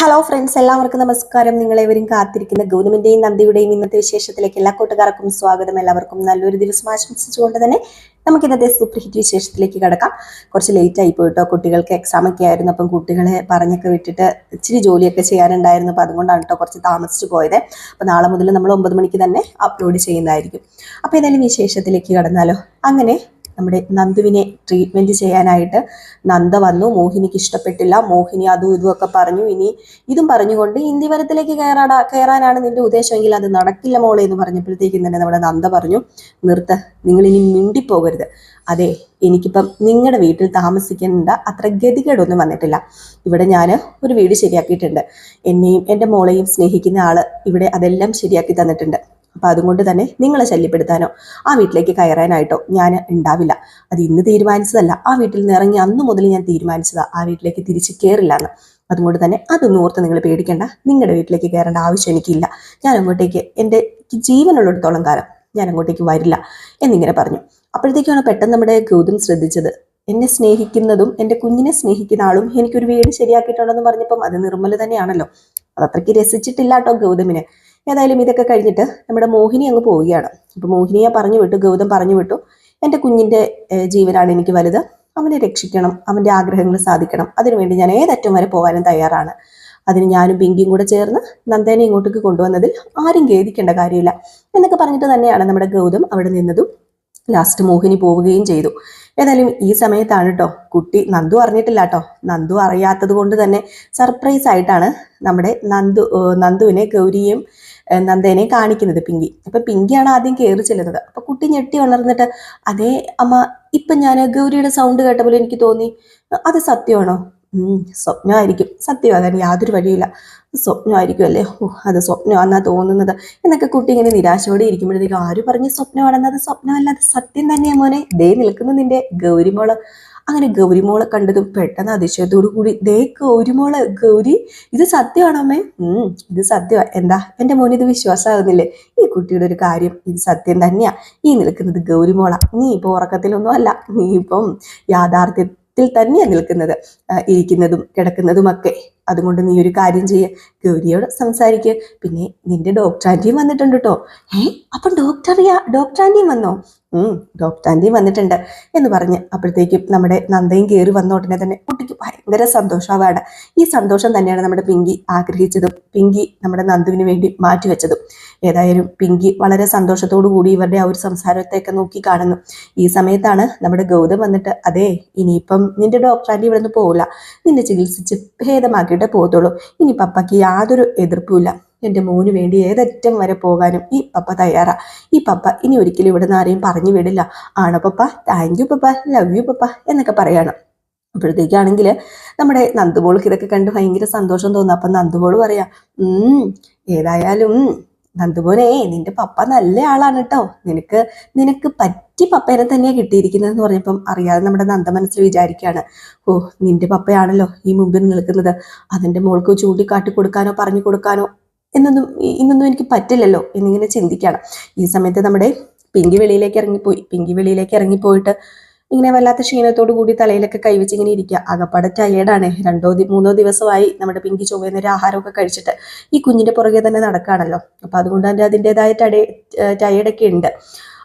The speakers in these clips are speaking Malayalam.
ഹലോ ഫ്രണ്ട്സ് എല്ലാവർക്കും നമസ്കാരം. നിങ്ങളെവരും കാത്തിരിക്കുന്ന ഗൗതമിന്റെയും നന്ദിയുടെയും ഇന്നത്തെ വിശേഷത്തിലേക്ക് എല്ലാ കൂട്ടുകാർക്കും സ്വാഗതം. എല്ലാവർക്കും നല്ലൊരു ദിവസം ആശംസിച്ചുകൊണ്ട് തന്നെ നമുക്ക് ഇന്നത്തെ സൂപ്പർ ഹിറ്റ് വിശേഷത്തിലേക്ക് കിടക്കാം. കുറച്ച് ലേറ്റ് ആയി പോയിട്ടോ. കുട്ടികൾക്ക് എക്സാം ഒക്കെ ആയിരുന്നു. അപ്പം കുട്ടികളെ പറഞ്ഞൊക്കെ വിട്ടിട്ട് ഇച്ചിരി ജോലിയൊക്കെ ചെയ്യാനുണ്ടായിരുന്നു. അപ്പം അതുകൊണ്ടാണ് കേട്ടോ കുറച്ച് താമസിച്ചു പോയത്. അപ്പം നാളെ മുതൽ നമ്മൾ ഒമ്പത് മണിക്ക് തന്നെ അപ്ലോഡ് ചെയ്യുന്നതായിരിക്കും. അപ്പോൾ ഏതായാലും വിശേഷത്തിലേക്ക് കടന്നാലോ. അങ്ങനെ നമ്മുടെ നന്ദുവിനെ ട്രീറ്റ്മെന്റ് ചെയ്യാനായിട്ട് നന്ദ വന്നു. മോഹിനിക്ക് ഇഷ്ടപ്പെട്ടില്ല. മോഹിനി അതും ഇതുമൊക്കെ പറഞ്ഞു. ഇനി ഇതും പറഞ്ഞുകൊണ്ട് ഇന്ത്യവരത്തിലേക്ക് കയറാടാ കയറാനാണ് നിന്റെ ഉദ്ദേശമെങ്കിൽ അത് നടക്കില്ല മോളെ എന്ന് പറഞ്ഞപ്പോഴത്തേക്കും തന്നെ നമ്മുടെ നന്ദ പറഞ്ഞു നിർത്ത. നിങ്ങളിനി മിണ്ടിപ്പോകരുത്. അതെ എനിക്കിപ്പം നിങ്ങളുടെ വീട്ടിൽ താമസിക്കേണ്ട അത്ര ഗതികേടൊന്നും വന്നിട്ടില്ല. ഇവിടെ ഞാൻ ഒരു വീട് ശരിയാക്കിയിട്ടുണ്ട്. എന്നെയും എന്റെ മോളെയും സ്നേഹിക്കുന്ന ആൾ ഇവിടെ അതെല്ലാം ശരിയാക്കി തന്നിട്ടുണ്ട്. അപ്പം അതുകൊണ്ട് തന്നെ നിങ്ങളെ ശല്യപ്പെടുത്താനോ ആ വീട്ടിലേക്ക് കയറാനായിട്ടോ ഞാൻ ഉണ്ടാവില്ല. അത് ഇന്ന് തീരുമാനിച്ചതല്ല. ആ വീട്ടിൽ നിന്ന് ഇറങ്ങി അന്ന് മുതൽ ഞാൻ തീരുമാനിച്ചതാ. ആ വീട്ടിലേക്ക് തിരിച്ച് കയറില്ല എന്ന് അതുകൊണ്ട് തന്നെ അതൊന്നും ഓർത്ത് നിങ്ങൾ പേടിക്കേണ്ട. നിങ്ങളുടെ വീട്ടിലേക്ക് കയറേണ്ട ആവശ്യം എനിക്കില്ല. ഞാൻ അങ്ങോട്ടേക്ക് എന്റെ ജീവനുള്ളിടത്തോളം കാലം ഞാൻ അങ്ങോട്ടേക്ക് വരില്ല എന്നിങ്ങനെ പറഞ്ഞു. അപ്പോഴത്തേക്കാണ് പെട്ടെന്ന് നമ്മുടെ ഗൗതം ശ്രദ്ധിച്ചത്. എന്നെ സ്നേഹിക്കുന്നതും എന്റെ കുഞ്ഞിനെ സ്നേഹിക്കുന്ന ആളും എനിക്കൊരു വീട് ശരിയാക്കിയിട്ടുണ്ടെന്ന് പറഞ്ഞപ്പം അത് നിർമ്മല തന്നെയാണല്ലോ. അത് അത്രയ്ക്ക് രസിച്ചിട്ടില്ല കേട്ടോ ഗൗതമിന്. ഏതായാലും ഇതൊക്കെ കഴിഞ്ഞിട്ട് നമ്മുടെ മോഹിനി അങ്ങ് പോവുകയാണ്. അപ്പോൾ മോഹിനിയെ പറഞ്ഞു വിട്ടു ഗൗതം പറഞ്ഞു വിട്ടു എന്റെ കുഞ്ഞിന്റെ ജീവനാണ് എനിക്ക് വലുത്. അവനെ രക്ഷിക്കണം അവന്റെ ആഗ്രഹങ്ങൾ സാധിക്കണം. അതിനുവേണ്ടി ഞാൻ ഏതറ്റം വരെ പോകാനും തയ്യാറാണ്. അതിന് ഞാനും പിങ്കിയും കൂടെ ചേർന്ന് നന്ദേനെ ഇങ്ങോട്ടേക്ക് കൊണ്ടുവന്നതിൽ ആരും ഖേദിക്കേണ്ട കാര്യമില്ല. എന്നൊക്കെ പറഞ്ഞിട്ട് തന്നെയാണ് നമ്മുടെ ഗൗതം അവിടെ നിന്നതും ലാസ്റ്റ് മോഹിനി പോവുകയും ചെയ്തു. ഏതായാലും ഈ സമയത്താണ് കേട്ടോ കുട്ടി നന്ദു അറിഞ്ഞിട്ടില്ല കേട്ടോ നന്ദു അറിയാത്തത് കൊണ്ട് തന്നെ സർപ്രൈസ് ആയിട്ടാണ് നമ്മുടെ നന്ദു നന്ദുവിനെ ഗൗരിയും ഏഹ് നന്ദേനെയും കാണിക്കുന്നത് പിങ്കി. അപ്പൊ പിങ്കിയാണ് ആദ്യം കയറി ചെല്ലുന്നത്. അപ്പൊ കുട്ടി ഞെട്ടി വളർന്നിട്ട് അതേ അമ്മ ഇപ്പൊ ഞാൻ ഗൗരിയുടെ സൗണ്ട് കേട്ട പോലെ എനിക്ക് തോന്നി. അത് സത്യമാണോ? സ്വപ്നമായിരിക്കും. സത്യമാകാൻ യാതൊരു വഴിയില്ല. സ്വപ്നമായിരിക്കും അല്ലേ ഓ അത് സ്വപ്നമാണെന്നാ തോന്നുന്നത്. എന്നൊക്കെ കുട്ടി ഇങ്ങനെ നിരാശയോടെ ഇരിക്കുമ്പോഴത്തേക്കും ആര് പറഞ്ഞ് സ്വപ്നമാണെന്ന്? അത് സ്വപ്നമല്ല അത് സത്യം തന്നെയാ മോനെ. ദേ നിൽക്കുന്നു നിന്റെ ഗൗരിമോൾ. അങ്ങനെ ഗൗരിമോളെ കണ്ടതും പെട്ടെന്ന് അതിശയത്തോടു കൂടി ദേ ഗൗരിമോളെ ഗൗരി ഇത് സത്യമാണോ അമ്മേ? ഇത് സത്യമാ. എന്താ? എന്റെ മോൻ ഇത് വിശ്വാസമാകുന്നില്ലേ? ഈ കുട്ടിയുടെ ഒരു കാര്യം ഇത് സത്യം തന്നെയാ. ഈ നിൽക്കുന്നത് ഗൗരിമോള. നീ ഇപ്പൊ ഉറക്കത്തിലൊന്നും അല്ല. നീ ഇപ്പം യാഥാർത്ഥ്യത്തിൽ തന്നെയാ നിൽക്കുന്നത് ഇരിക്കുന്നതും കിടക്കുന്നതുമൊക്കെ. അതുകൊണ്ട് നീ ഒരു കാര്യം ചെയ്യ. ഗൗരിയോട് സംസാരിക്കുക പിന്നെ നിന്റെ ഡോക്ടർ ആന്റിയും വന്നിട്ടുണ്ട് കേട്ടോ ഏ? അപ്പം ഡോക്ടറിയാ? ഡോക്ടർ വന്നോ? ഡോക്ടർ ആന്റിയും വന്നിട്ടുണ്ട് എന്ന് പറഞ്ഞ് അപ്പോഴത്തേക്കും നമ്മുടെ നന്ദയും കയറി വന്ന ഉടനെ തന്നെ കുട്ടിക്ക് ഭയങ്കര സന്തോഷമാവാണ് ഈ സന്തോഷം തന്നെയാണ് നമ്മുടെ പിങ്കി ആഗ്രഹിച്ചതും പിങ്കി നമ്മുടെ നന്ദുവിന് വേണ്ടി മാറ്റിവെച്ചതും. ഏതായാലും പിങ്കി വളരെ സന്തോഷത്തോടു കൂടി ഇവരുടെ ആ ഒരു സംസാരത്തെയൊക്കെ നോക്കി കാണുന്നു. ഈ സമയത്താണ് നമ്മുടെ ഗൗതം വന്നിട്ട് അതെ ഇനിയിപ്പം നിന്റെ ഡോക്ടർ ആന്റി ഇവിടെ നിന്ന് പോകില്ല നിന്നെ ചികിത്സിച്ച് ഭേദമാക്കിയിട്ടേ പോകത്തുള്ളൂ. ഇനി പപ്പയ്ക്ക് യാതൊരു എതിർപ്പുമില്ല എന്റെ മോന് വേണ്ടി ഏതറ്റം വരെ പോകാനും ഈ പപ്പ തയ്യാറാ. ഈ പപ്പ ഇനി ഒരിക്കലും ഇവിടെ നിന്ന് ആരെയും പറഞ്ഞു വിടില്ല. ആണോ പപ്പ? Thank you papa. Love you പപ്പ എന്നൊക്കെ പറയണം. അപ്പോഴത്തേക്കാണെങ്കിൽ നമ്മുടെ നന്ദുബോൾക്ക് ഇതൊക്കെ കണ്ട് ഭയങ്കര സന്തോഷം തോന്നുന്നു അപ്പം നന്ദുബോൾ പറയാം ഏതായാലും നന്ദുമോനെ നിന്റെ പപ്പ നല്ല ആളാണ് കേട്ടോ നിനക്ക് നിനക്ക് പറ്റി പപ്പേനെ തന്നെയാണ് കിട്ടിയിരിക്കുന്നത് എന്ന് പറഞ്ഞപ്പം അറിയാതെ നമ്മുടെ നന്ദ മനസ്സിൽ വിചാരിക്കുകയാണ് ഓ നിന്റെ പപ്പയാണല്ലോ ഈ മുമ്പിൽ നിൽക്കുന്നത്. അതിന്റെ മോൾക്ക് ചൂണ്ടിക്കാട്ടി കൊടുക്കാനോ പറഞ്ഞു കൊടുക്കാനോ എന്നൊന്നും ഇന്നൊന്നും എനിക്ക് പറ്റില്ലല്ലോ എന്നിങ്ങനെ ചിന്തിക്കണം. ഈ സമയത്ത് നമ്മുടെ പിങ്കി വെളിയിലേക്ക് ഇറങ്ങിപ്പോയി. പിങ്കി വെളിയിലേക്ക് ഇറങ്ങിപ്പോയിട്ട് ഇങ്ങനെ വല്ലാത്ത ക്ഷീണത്തോടു കൂടി തലയിലൊക്കെ കൈവച്ച് ഇങ്ങനെ ഇരിക്കുക. ആകപ്പാടെ ടയേർഡാണ് രണ്ടോ മൂന്നോ ദിവസമായി നമ്മുടെ പിങ്കി ചൊവ്വേന്നൊരു ആഹാരമൊക്കെ കഴിച്ചിട്ട് ഈ കുഞ്ഞിന്റെ പുറകെ തന്നെ നടക്കുകയാണല്ലോ. അപ്പൊ അതുകൊണ്ട് തന്നെ അതിന്റെതായ ടയേ ടയേർഡൊക്കെ ഉണ്ട്.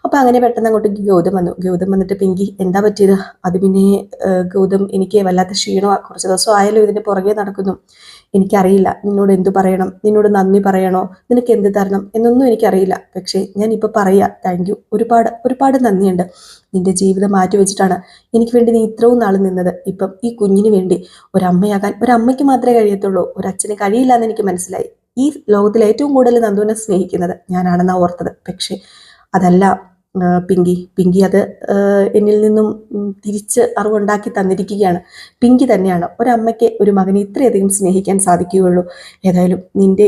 അപ്പൊ അങ്ങനെ പെട്ടെന്ന് അങ്ങോട്ട് ഗൗതം വന്നു. ഗൗതം വന്നിട്ട് പിങ്കി എന്താ പറ്റിയത്? അത് പിന്നെ ഗൗതം എനിക്ക് വല്ലാത്ത ക്ഷീണമാണ് കുറച്ച് ദിവസം ആയാലും ഇതിന്റെ പുറകെ നടക്കുന്നു. എനിക്കറിയില്ല. നിന്നോട് എന്തു പറയണം? നിന്നോട് നന്ദി പറയണോ? നിനക്ക് എന്ത് തരണം? എന്നൊന്നും എനിക്കറിയില്ല. പക്ഷേ ഞാൻ ഇപ്പൊ പറയാ. താങ്ക് യു ഒരുപാട് ഒരുപാട് നന്ദിയുണ്ട്. നിന്റെ ജീവിതം മാറ്റി വെച്ചിട്ടാണ് എനിക്ക് വേണ്ടി നീ ഇത്രയും നാൾ നിന്നത്. ഇപ്പം ഈ കുഞ്ഞിന് വേണ്ടി ഒരമ്മയാകാൻ ഒരമ്മയ്ക്ക് മാത്രമേ കഴിയത്തുള്ളൂ. ഒരച്ഛന് കഴിയില്ല എന്ന് എനിക്ക് മനസ്സിലായി. ഈ ലോകത്തിൽ ഏറ്റവും കൂടുതൽ നന്ദുവിനെ സ്നേഹിക്കുന്നത് ഞാനാണെന്നാണ് ഓർത്തത്. പക്ഷേ അതല്ല പിങ്കി. പിങ്കി അത് എന്നിൽ നിന്നും തിരിച്ച് അറിവുണ്ടാക്കി തന്നിരിക്കുകയാണ്. പിങ്കി തന്നെയാണ്. ഒരമ്മയ്ക്ക് ഒരു മകനെ ഇത്രയധികം സ്നേഹിക്കാൻ സാധിക്കുകയുള്ളൂ. ഏതായാലും നിന്റെ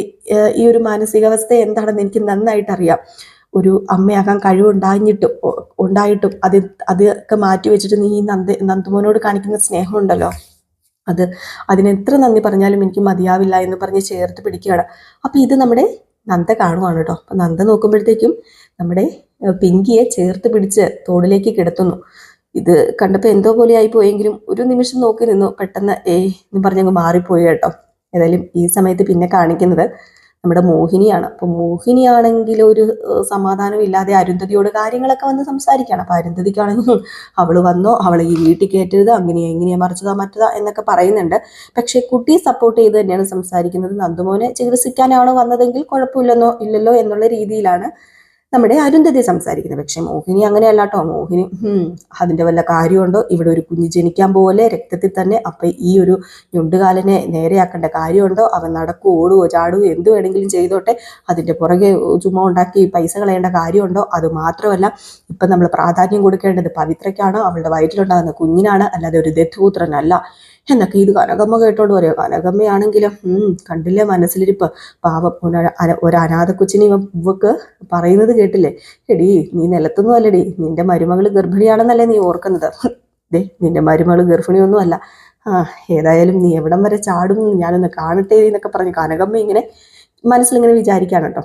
ഈ ഒരു മാനസികാവസ്ഥ എന്താണെന്ന് എനിക്ക് നന്നായിട്ട് അറിയാം ഒരു അമ്മയാകാൻ കഴിവുണ്ടായിട്ടും ഉണ്ടായിട്ടും അത് അതൊക്കെ മാറ്റി വെച്ചിട്ട് നീ നന്ദ നന്ദുമോനോട് കാണിക്കുന്ന സ്നേഹമുണ്ടല്ലോ. അത് അതിന് എത്ര നന്ദി പറഞ്ഞാലും എനിക്ക് മതിയാവില്ല എന്ന് പറഞ്ഞ് ചേർത്ത് പിടിക്കുകയാണ്. അപ്പം ഇത് നമ്മുടെ നന്ദ കാണുവാണ് കേട്ടോ. അപ്പം നന്ദ നോക്കുമ്പോഴത്തേക്കും നമ്മുടെ പിങ്കിയെ ചേർത്ത് പിടിച്ച് തോടിലേക്ക് കിടത്തുന്നു. ഇത് കണ്ടപ്പോൾ എന്തോ പോലെ ആയിപ്പോയെങ്കിലും ഒരു നിമിഷം നോക്കി നിന്നു. പെട്ടെന്ന് ഏ എന്ന് പറഞ്ഞങ്ങ് മാറിപ്പോയി കേട്ടോ. ഏതായാലും ഈ സമയത്ത് പിന്നെ കാണിക്കുന്നത് നമ്മുടെ മോഹിനിയാണ്. അപ്പോൾ മോഹിനിയാണെങ്കിൽ ഒരു സമാധാനം ഇല്ലാതെ അരുന്ധതിയോട് കാര്യങ്ങളൊക്കെ വന്ന് സംസാരിക്കുകയാണ്. അപ്പോൾ അരുന്ധതിക്കാണെങ്കിൽ അവൾ വന്നോ അവളെ ഈ വീട്ടിൽ കയറ്റരുത് അങ്ങനെയാ ഇങ്ങനെയാ മറിച്ചതാ മറ്റതാ എന്നൊക്കെ പറയുന്നുണ്ട്. പക്ഷേ കുട്ടിയെ സപ്പോർട്ട് ചെയ്ത് തന്നെയാണ് സംസാരിക്കുന്നത്. നന്ദുമോനെ ചികിത്സിക്കാനാണോ വന്നതെങ്കിൽ കുഴപ്പമില്ലെന്നോ ഇല്ലല്ലോ എന്നുള്ള രീതിയിലാണ് നമ്മുടെ അരുന്ധതി സംസാരിക്കുന്നത് പക്ഷെ മോഹിനി അങ്ങനെയല്ല കേട്ടോ മോഹിനി അതിന്റെ വല്ല കാര്യമുണ്ടോ? ഇവിടെ ഒരു കുഞ്ഞ് ജനിക്കാൻ പോലെ രക്തത്തിൽ തന്നെ അപ്പൊ ഈ ഒരു ഞുണ്ടുകാലനെ നേരെയാക്കേണ്ട കാര്യമുണ്ടോ? അവൻ നടക്കുവോ ഓടുകയോ ചാടുകയോ എന്ത് വേണമെങ്കിലും ചെയ്തോട്ടെ. അതിന്റെ പുറകെ ചുമ്മാ ഉണ്ടാക്കി പൈസ കളയേണ്ട കാര്യമുണ്ടോ? അത് മാത്രമല്ല ഇപ്പം നമ്മൾ പ്രാധാന്യം കൊടുക്കേണ്ടത് പവിത്രയ്ക്കാണ് അവളുടെ വയറ്റിലുണ്ടാകുന്ന കുഞ്ഞിനാണ് അല്ലാതെ ഒരു ദത്തുപുത്രനല്ല. എന്നൊക്കെ ഇത് കനകമ്മ കേട്ടോണ്ട് പറയാം. കനകമ്മയാണെങ്കിലും കണ്ടില്ലേ മനസ്സിലിരിപ്പ്. പാവം ഒരു അനാഥ കൊച്ചിനെ ഇവക്ക് പറയുന്നത് കേട്ടില്ലേ? എടീ നീ നിലത്തൊന്നും അല്ലടി. നിന്റെ മരുമകൾ ഗർഭിണിയാണെന്നല്ലേ നീ ഓർക്കുന്നത്. ദേ നിന്റെ മരുമകൾ ഗർഭിണിയൊന്നും അല്ല ആ ഏതായാലും നീ എവിടം വരെ ചാടും ഞാനൊന്ന് കാണട്ടെ എന്നൊക്കെ പറഞ്ഞ് കനകമ്മ ഇങ്ങനെ മനസ്സിലിങ്ങനെ വിചാരിക്കാണ് കേട്ടോ.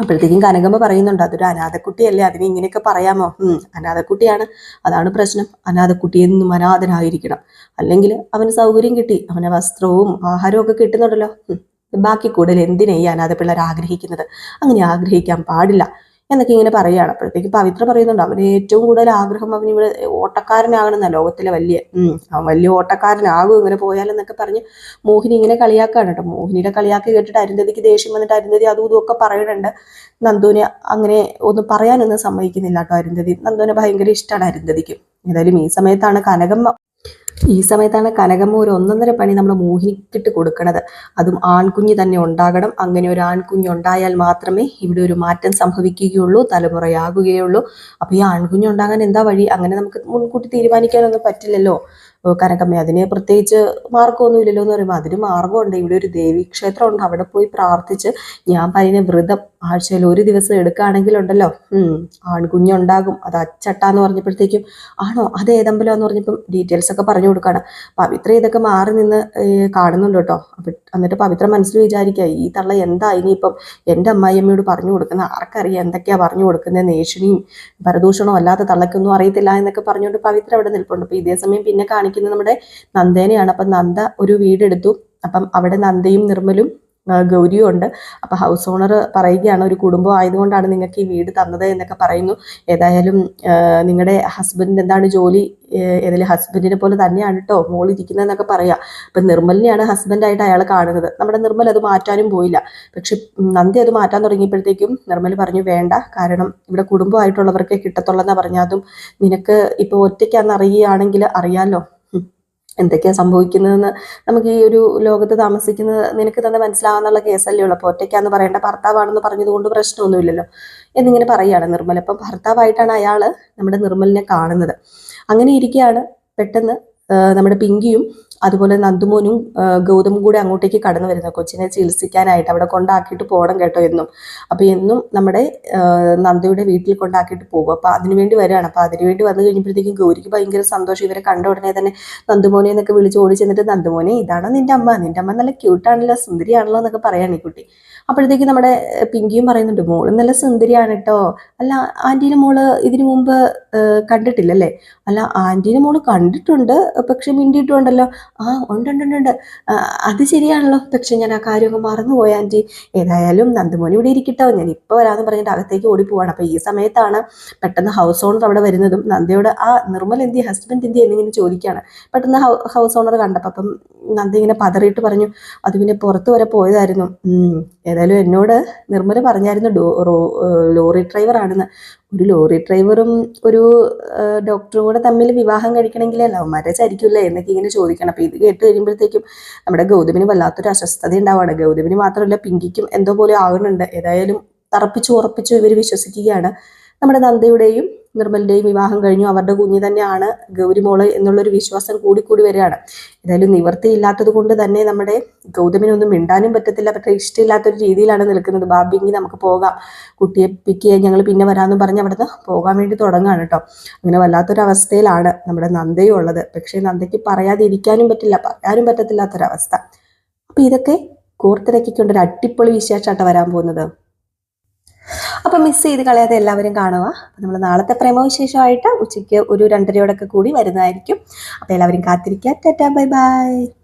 അപ്പോഴത്തേക്കും കനകമ്മ പറയുന്നുണ്ട് അതൊരു അനാഥക്കുട്ടിയല്ലേ? അതിനെ ഇങ്ങനെയൊക്കെ പറയാമോ? അനാഥക്കുട്ടിയാണ്. അതാണ് പ്രശ്നം. അനാഥക്കുട്ടിയിൽ നിന്നും അനാഥനായിരിക്കണം. അല്ലെങ്കിൽ അവന് സൗകര്യം കിട്ടി. അവന് വസ്ത്രവും ആഹാരവും ഒക്കെ കിട്ടുന്നുണ്ടല്ലോ. ബാക്കി കൂടുതൽ എന്തിനാ ഈ അനാഥ പിള്ളേർ ആഗ്രഹിക്കുന്നത്? അങ്ങനെ ആഗ്രഹിക്കാൻ പാടില്ല. എന്നൊക്കെ ഇങ്ങനെ പറയുകയാണ്. അപ്പോഴത്തേക്ക് പവിത്ര പറയുന്നുണ്ട് അവന് ഏറ്റവും കൂടുതൽ ആഗ്രഹം അവൻ ഇവിടെ ഓട്ടക്കാരനാകണമെന്ന ലോകത്തിലെ വലിയ വലിയ ഓട്ടക്കാരനാകും ഇങ്ങനെ പോയാലെന്നൊക്കെ പറഞ്ഞ് മോഹിനി ഇങ്ങനെ കളിയാക്കാണ് കേട്ടോ. മോഹിനിയുടെ കളിയാക്കി കേട്ടിട്ട് അരുന്ധതിക്ക് ദേഷ്യം വന്നിട്ട് അരുന്ധതി അതും ഇതും ഒക്കെ പറയുന്നുണ്ട് നന്ദുവിനെ അങ്ങനെ ഒന്നും പറയാനൊന്നും സമ്മതിക്കുന്നില്ല കേട്ടോ അരുന്ധതി. നന്ദുവിനെ ഭയങ്കര ഇഷ്ടമാണ് അരുന്ധതിക്ക്. ഏതായാലും ഈ സമയത്താണ് കനകമ്മ ഈ സമയത്താണ് കനകമ്മ ഒരു ഒന്നൊന്നര പണി നമ്മൾ മോഹിനിക്കിട്ട് കൊടുക്കുന്നത് അതും ആൺകുഞ്ഞ് തന്നെ ഉണ്ടാകണം. അങ്ങനെ ഒരു ആൺകുഞ്ഞ് ഉണ്ടായാൽ മാത്രമേ ഇവിടെ ഒരു മാറ്റം സംഭവിക്കുകയുള്ളൂ തലമുറയാകുകയുള്ളൂ. അപ്പോൾ ഈ ആൺകുഞ്ഞ് ഉണ്ടാകാൻ എന്താ വഴി? അങ്ങനെ നമുക്ക് മുൻകൂട്ടി തീരുമാനിക്കാനൊന്നും പറ്റില്ലല്ലോ. കനകമ്മ അതിന് പ്രത്യേകിച്ച് മാർഗമൊന്നും ഇല്ലല്ലോ എന്ന് പറയുമ്പോൾ അതിന് മാർഗമുണ്ട് ഇവിടെ ഒരു ദേവീക്ഷേത്രം ഉണ്ട് അവിടെ പോയി പ്രാർത്ഥിച്ച് ഞാൻ പറയുന്ന വ്രതം ആഴ്ചയിൽ ഒരു ദിവസം എടുക്കുകയാണെങ്കിലുണ്ടല്ലോ. ആൺകുഞ്ഞുണ്ടാകും അത് അച്ചട്ടാന്ന് പറഞ്ഞപ്പോഴത്തേക്കും ആണോ? അത് ഏതമ്പലം എന്ന് പറഞ്ഞപ്പം ഡീറ്റെയിൽസ് ഒക്കെ പറഞ്ഞു കൊടുക്കുകയാണ് പവിത്ര ഇതൊക്കെ മാറി നിന്ന് കാണുന്നുണ്ട് കേട്ടോ. എന്നിട്ട് പവിത്ര മനസ്സിൽ വിചാരിക്കുക ഈ തള്ള എന്താ ഇനിയിപ്പം എന്റെ അമ്മായിയമ്മയോട് പറഞ്ഞു കൊടുക്കുന്ന ആർക്കറിയാം എന്തൊക്കെയാ പറഞ്ഞു കൊടുക്കുന്നത് നേഷണിയും പരദൂഷണവും അല്ലാത്ത തള്ളക്കൊന്നും അറിയത്തില്ല എന്നൊക്കെ പറഞ്ഞുകൊണ്ട് പവിത്ര അവിടെ നിൽപ്പുണ്ട്. അപ്പം ഇതേ സമയം പിന്നെ കാണിക്കുന്നത് നമ്മുടെ നന്ദേനെയാണ്. അപ്പം നന്ദ ഒരു വീടെടുത്തു. അപ്പം അവിടെ നന്ദയും നിർമ്മലും ആ, ഗൗരിയും ഉണ്ട് അപ്പം ഹൗസ് ഓണർ പറയുകയാണ് ഒരു കുടുംബം ആയതുകൊണ്ടാണ് നിങ്ങൾക്ക് ഈ വീട് തന്നത് എന്നൊക്കെ പറയുന്നു. ഏതായാലും നിങ്ങളുടെ ഹസ്ബൻഡിന് എന്താണ് ജോലി ഏതെങ്കിലും ഹസ്ബൻഡിനെ പോലെ തന്നെയാണ് കേട്ടോ മോളിരിക്കുന്നതെന്നൊക്കെ പറയാം. അപ്പം നിർമ്മലിനെയാണ് ഹസ്ബൻഡായിട്ട് അയാൾ കാണുന്നത്. നമ്മുടെ നിർമ്മൽ അത് മാറ്റാനും പോയില്ല. പക്ഷെ നന്ദി അത് മാറ്റാൻ തുടങ്ങിയപ്പോഴത്തേക്കും നിർമ്മൽ പറഞ്ഞു വേണ്ട കാരണം ഇവിടെ കുടുംബമായിട്ടുള്ളവർക്കേ കിട്ടത്തുള്ളെന്നാ പറഞ്ഞാൽ അതും നിനക്ക് ഇപ്പോൾ ഒറ്റയ്ക്കാന്ന് അറിയുകയാണെങ്കിൽ അറിയാലോ? ഉം, എന്തൊക്കെയാ സംഭവിക്കുന്നതെന്ന് നമുക്ക് ഈ ഒരു ലോകത്ത് താമസിക്കുന്നത് നിനക്ക് തന്നെ മനസ്സിലാവാന്നുള്ള കേസല്ലേ ഉള്ളൂ. അപ്പോൾ ഒറ്റയ്ക്കാന്ന് പറയേണ്ട ഭർത്താവാണെന്ന് പറഞ്ഞതുകൊണ്ട് പ്രശ്നമൊന്നുമില്ലല്ലോ എന്നിങ്ങനെ പറയുകയാണ് നിർമ്മൽ അപ്പം ഭർത്താവായിട്ടാണ് അയാൾ നമ്മുടെ നിർമ്മലിനെ കാണുന്നത്. അങ്ങനെ ഇരിക്കുകയാണ് പെട്ടെന്ന് നമ്മുടെ പിങ്കിയും അതുപോലെ നന്ദുമോനും ഗൗതമും കൂടെ അങ്ങോട്ടേക്ക് കടന്നു വരുന്നത് കൊച്ചിനെ ചികിത്സിക്കാനായിട്ട് അവിടെ കൊണ്ടാക്കിയിട്ട് പോകണം കേട്ടോ എന്നും. അപ്പോൾ എന്നും നമ്മുടെ നന്ദയുടെ വീട്ടിൽ കൊണ്ടാക്കിയിട്ട് പോകും. അപ്പോൾ അതിനുവേണ്ടി വരികയാണ്. അപ്പോൾ അതിനുവേണ്ടി വന്നു കഴിഞ്ഞപ്പോഴത്തേക്കും ഗൗരിക്ക് ഭയങ്കര സന്തോഷം. ഇവരെ കണ്ട ഉടനെ തന്നെ നന്ദുമോനെ എന്നൊക്കെ വിളിച്ച് ഓടി ചെന്നിട്ട് നന്ദുമോനെ ഇതാണോ നിന്റെ അമ്മ? നിന്റെ അമ്മ നല്ല ക്യൂട്ടാണല്ലോ സുന്ദരിയാണല്ലോ എന്നൊക്കെ പറയാണ് ഈ കുട്ടി. അപ്പോഴത്തേക്ക് നമ്മുടെ പിങ്കിയും പറയുന്നുണ്ട് മോൾ നല്ല സുന്ദരിയാണ് കേട്ടോ അല്ല ആന്റീനെ മോൾ ഇതിനു മുമ്പ് കണ്ടിട്ടില്ലല്ലേ? അല്ല ആന്റീനെ മോൾ കണ്ടിട്ടുണ്ട് പക്ഷെ മിണ്ടിയിട്ടുണ്ടല്ലോ. ആ ഉണ്ടുണ്ടുണ്ട് ഉണ്ട് ഉണ്ട്, ഉണ്ട്. അത് ശരിയാണല്ലോ. പക്ഷെ ഞാൻ ആ കാര്യമൊക്കെ മറന്നുപോയി ആന്റി ഏതായാലും നന്ദുമോനി ഇവിടെ ഇരിക്കട്ടോ. ഞാൻ ഇപ്പോൾ വരാമെന്ന് പറഞ്ഞിട്ട് അകത്തേക്ക് ഓടി പോവാണ് അപ്പോൾ ഈ സമയത്താണ് പെട്ടെന്ന് ഹൗസ് ഓണർ അവിടെ വരുന്നതും നന്ദയോട് ആ നിർമ്മൽ എന്തി ഹസ്ബൻഡ് എന്തി എന്നിങ്ങനെ ചോദിക്കുകയാണ് പെട്ടെന്ന് ഹൗസ് ഓണർ കണ്ടപ്പോൾ അപ്പം നന്ദി ഇങ്ങനെ പതറിയിട്ട് പറഞ്ഞു. അത് പിന്നെ പുറത്ത് വരെ പോയതായിരുന്നു. ഏതായാലും എന്നോട് നിർമ്മല പറഞ്ഞായിരുന്നു ലോറി ഡ്രൈവറാണെന്ന് ഒരു ലോറി ഡ്രൈവറും ഒരു ഡോക്ടറും കൂടെ തമ്മിൽ വിവാഹം കഴിക്കണമെങ്കിൽ ലവ് മാരേജ് ആയിരിക്കില്ലേ എന്നൊക്കെ ഇങ്ങനെ ചോദിക്കണം. അപ്പോൾ ഇത് കേട്ട് കഴിയുമ്പോഴത്തേക്കും നമ്മുടെ ഗൗതമിന് വല്ലാത്തൊരു അസ്വസ്ഥത ഉണ്ടാവുകയാണ് ഗൗതമിന് മാത്രമല്ല പിങ്കിക്കും എന്തോ പോലെ ആകുന്നുണ്ട്. ഏതായാലും തറപ്പിച്ചു ഉറപ്പിച്ചു ഇവർ വിശ്വസിക്കുകയാണ്. നമ്മുടെ നന്ദയുടെയും നിർമ്മലിന്റെയും വിവാഹം കഴിഞ്ഞു. അവരുടെ കുഞ്ഞ് തന്നെയാണ് ഗൗരിമോൾ എന്നുള്ളൊരു വിശ്വാസം കൂടിക്കൂടി വരികയാണ്. ഏതായാലും നിവൃത്തിയില്ലാത്തത് കൊണ്ട് തന്നെ നമ്മുടെ ഗൗതമിനൊന്നും മിണ്ടാനും പറ്റത്തില്ല. പക്ഷേ ഇഷ്ടമില്ലാത്തൊരു രീതിയിലാണ് നിൽക്കുന്നത്. ബാബിങ്ങി നമുക്ക് പോകാം. കുട്ടിയെ പിക്ക് ചെയ്യാൻ ഞങ്ങൾ പിന്നെ വരാമെന്ന് പറഞ്ഞ് അവിടുന്ന് പോകാൻ വേണ്ടി തുടങ്ങുകയാണ് കേട്ടോ. അങ്ങനെ വല്ലാത്തൊരവസ്ഥയിലാണ് നമ്മുടെ നന്ദയും ഉള്ളത്. പക്ഷേ നന്ദയ്ക്ക് പറയാതിരിക്കാനും പറ്റില്ല. പറയാനും പറ്റത്തില്ലാത്തൊരവസ്ഥ. അപ്പം ഇതൊക്കെ കോർത്തിണക്കിക്കൊണ്ടൊരു അടിപൊളി വിശേഷമായിട്ട് വരാൻ പോകുന്നത്. അപ്പം മിസ് ചെയ്ത് കളയാതെ എല്ലാവരും കാണുക. അപ്പം നമ്മൾ നാളത്തെ പ്രേമവിശേഷമായിട്ട് ഉച്ചയ്ക്ക് ഒരു രണ്ടരയോടൊക്കെ കൂടി വരുന്നതായിരിക്കും. അപ്പോൾ എല്ലാവരും കാത്തിരിക്കുക. Tata bye bye.